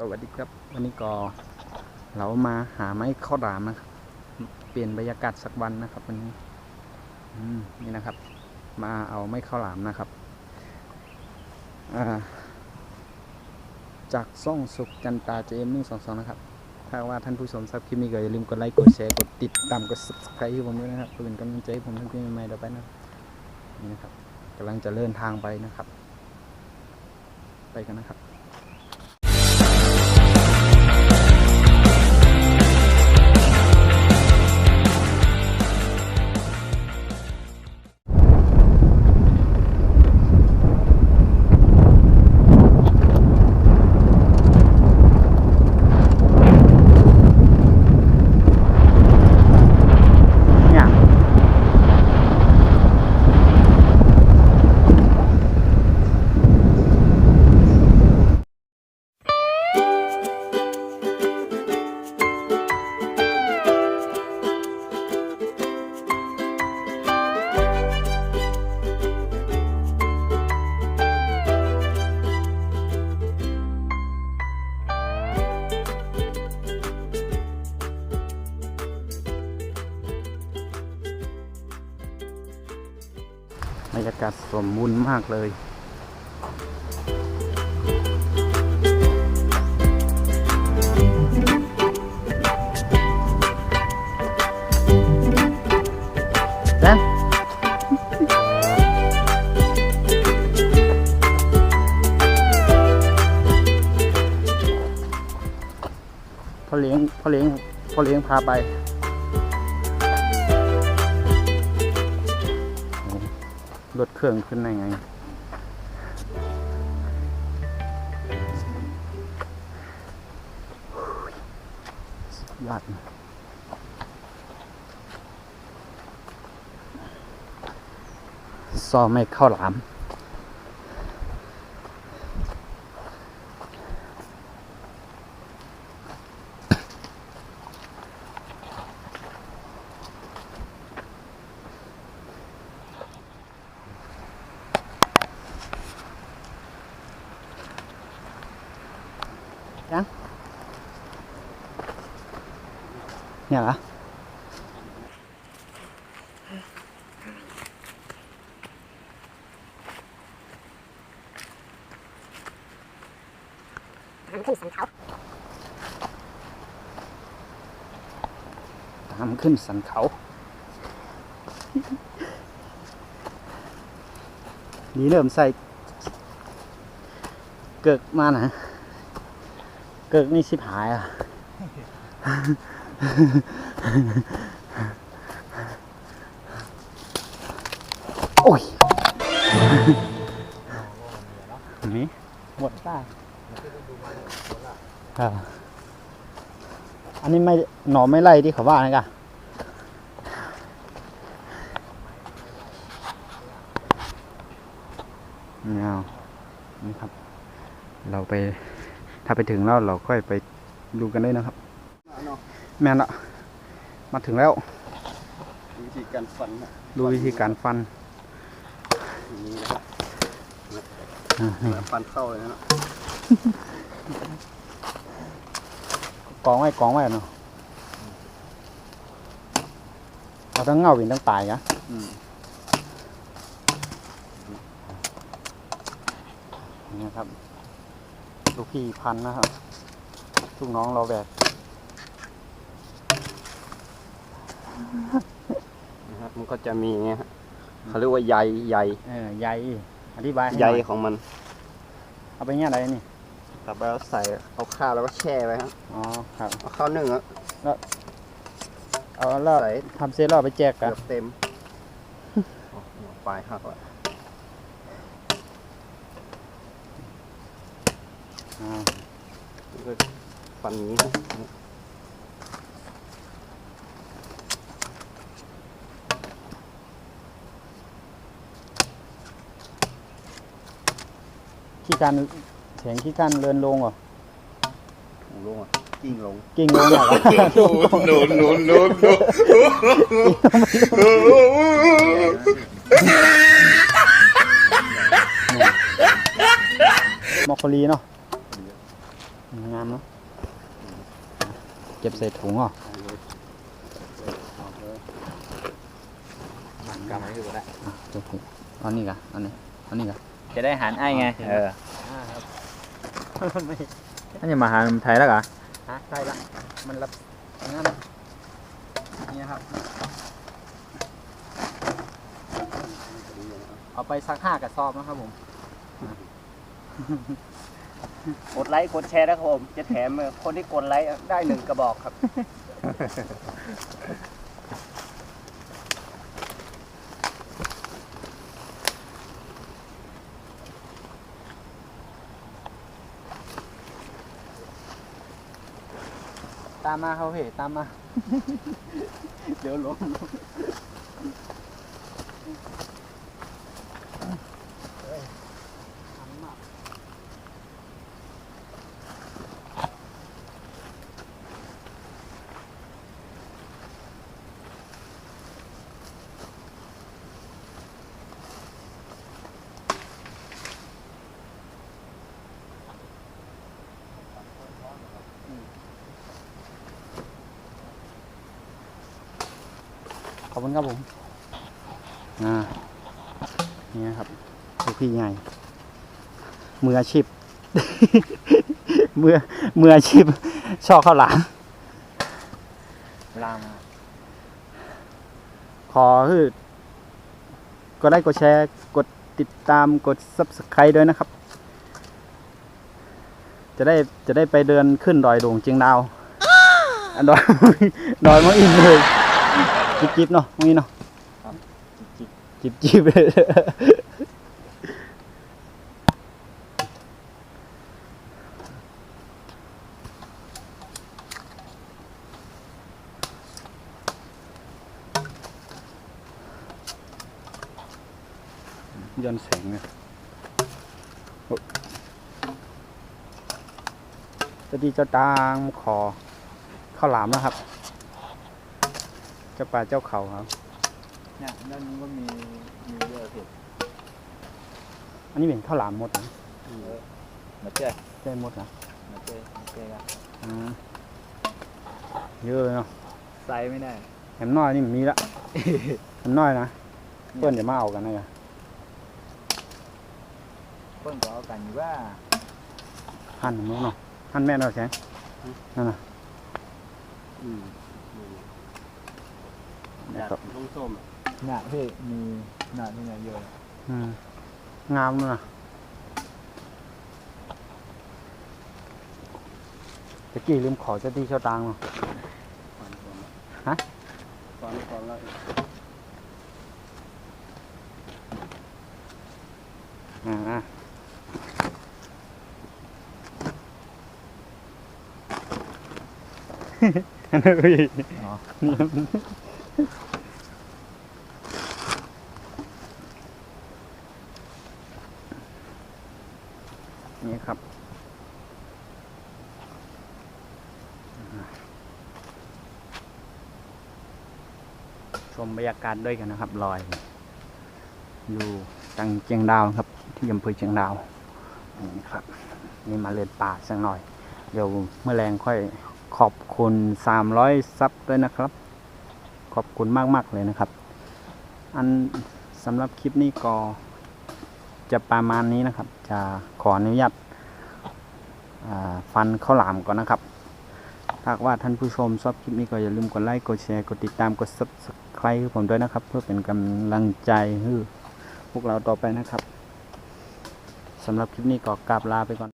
สวัสดีครับวันนี้ก็เรามาหาไม้ข้าวหลามนะครับเปลี่ยนบรรยากาศสักวันนะครับวันนี้นี่นะครับ มาเอาไม้ข้าวหลามนะครับาจากซ่องสุขจันตาเจมหนึ่งสองสองนะครับ ถ้าว่าท่านผู้ชมทราบคลิปนี้ก็อย่าลืมกดไลค์กดแชร์กดติดตามกด subscribe ให้ผมด้วยนะครับเพื่อเป็นกำลังใจให้ผมทำคลิปใหม่ๆต่อไปนะนี่นะครับกำลังจะเดินทางไปนะครับ ไปกันนะครับากาศสมบูรณ์มากเลยแดนพ่อเลี้ยงพ่อเลี้ยงพ่อเลี้ยงพาไป รถเครื่องขึ้นได้ไง ยอดซอไม่เข้าหลาม เนี่ยเหรอทางขึ้นสันเขาตามขึ้นสันเขานี่เริ่มใส่เกิกมานะ เกิกนี่ชิบหายอะ โอ้ยนี่หมดป้าครับอันนี้ไม่หนอไม่ไล่ที่เขาว่านะกะไม่เอานี่ครับ เราไปถ้าไปถึงแล้วเราค่อยไปดูกันได้นะครับ แม่นละมาถึงแล้ววิธีการฟันนะดูวิธีการฟันอย่างนี้นะครับอ่านี่ฟันเข้าเลยนะกองไว้กองไว้เนาะเอาทั้งเงาวินทั้งตายนะอืมนี่นะครับ ลูกพี่พันนะครับลูกน้องเราแบก นะครับมันก็จะมีอย่างเงี้ยฮะเขาเรียกว่าใยใยเออใยอธิบายให้หใยน่อยของมันเอาไปเงี้ยอะไรนี่กลับไปแล้วใส่เอาข้าวแล้วก็แช่ไว้ครับอ๋อครับเอาข้าวนึ่งอะเอาแล้วใส่ทำเสร็จแล้วเอาไปแจกเกืกันอบเต็มเอาหัวปลายหักไว้อ่าแล้วก็ฟันอย่างนี้นะ ขี้การเสียงขี้การเลินลงเหรอโอ้โหลงอะกิ้งลงกิ่งลงเหรอ no no no no มอคโคลีเนาะงงามเนาะเก็บใส่ถุงเหรอมันกำไม่ถูกแล้วอะเก็บถุงเอานี่กะเอานี่เอานี่กะ จะได้หันไอ้ไงโอเคเออไม่อันนี้มาหาไทยแล้วเหรอฮะได้ละ มันรับงั้นนี่ครับ เอาไปสักห้ากระสอบนะครับผม กดไลค์กดแชร์นะครับผม จะแถมคนที่กดไลค์ได้หนึ่งกระบอกครับ ตามมาเขาเหตามมา เดี๋ยวล้ม อบคุณครับผมอ่านี่นะครับลูกพี่ใหญ่มืออาชีพมือมืออาชีพชอบข้าวหลามลามขอคือกดไลค์กดแชร์กดติดตามกด subscribe ด้วยนะครับ จะได้จะได้ไปเดินขึ้นดอยโด่งเจียงดาวอันดอยดอยมังอินเลย จิบจิบๆเนาะมังอินเนาะจิบจิบๆย้อนแสงเนี่ยโอ้เจะดีเจ้าตางขอข้าวหลามนะครับ เจ้าป่าเจ้าเขาครับ เนี่ยด้านนี้ก็มีมีเยอะสิอันนี้เป็นข้าวหลามหมดนะมาเจ้ใช่หมดนะมาเจ้มาเจ้ละอืมเยอะเลยเนาะไซส์ไม่ได้แหมน้อยนี่มีละ แหมน้อยนะเพื่อนอย่ามาเอากันนะอย่าเพิ่นก็เอากันอยู่ว่าหั่นหนูเนาะหั่นแม่นเอาแสงนั่นน่ะอืม นะอยากครับลูกส้มหนาพี่มีหนาที่ไหนเยอะอืมงามเลยนะตะกี้ลืมขอเจ้าที่เจ้าตางเนาะฮะตอนตอนแล้วอ่าอันนั้ นี่ครับ ชมบรรยากาศด้วยกันนะครับ ลอย อยู่จังเจียงดาวครับ ที่อำเภอเชียงดาวนี่ครับ นี่มาเล่นป่าสักหน่อย เดี๋ยวเมื่อแรงค่อยขอบคุณ 300 ซับด้วยนะครับ ขอบคุณมาก ๆ เลยนะครับ อันสำหรับคลิปนี้ก็จะประมาณนี้นะครับ จะขออนุญาตฟันข้าวหลามก่อนนะครับหากว่าท่านผู้ชมชอบคลิปนี้ก็อย่าลืมกดไลค์ กดแชร์ กดติดตาม กด subscribe ให้ผมด้วยนะครับ เพื่อเป็นกำลังใจให้พวกเราต่อไปนะครับสำหรับคลิปนี้ก็กราบลาไปก่อน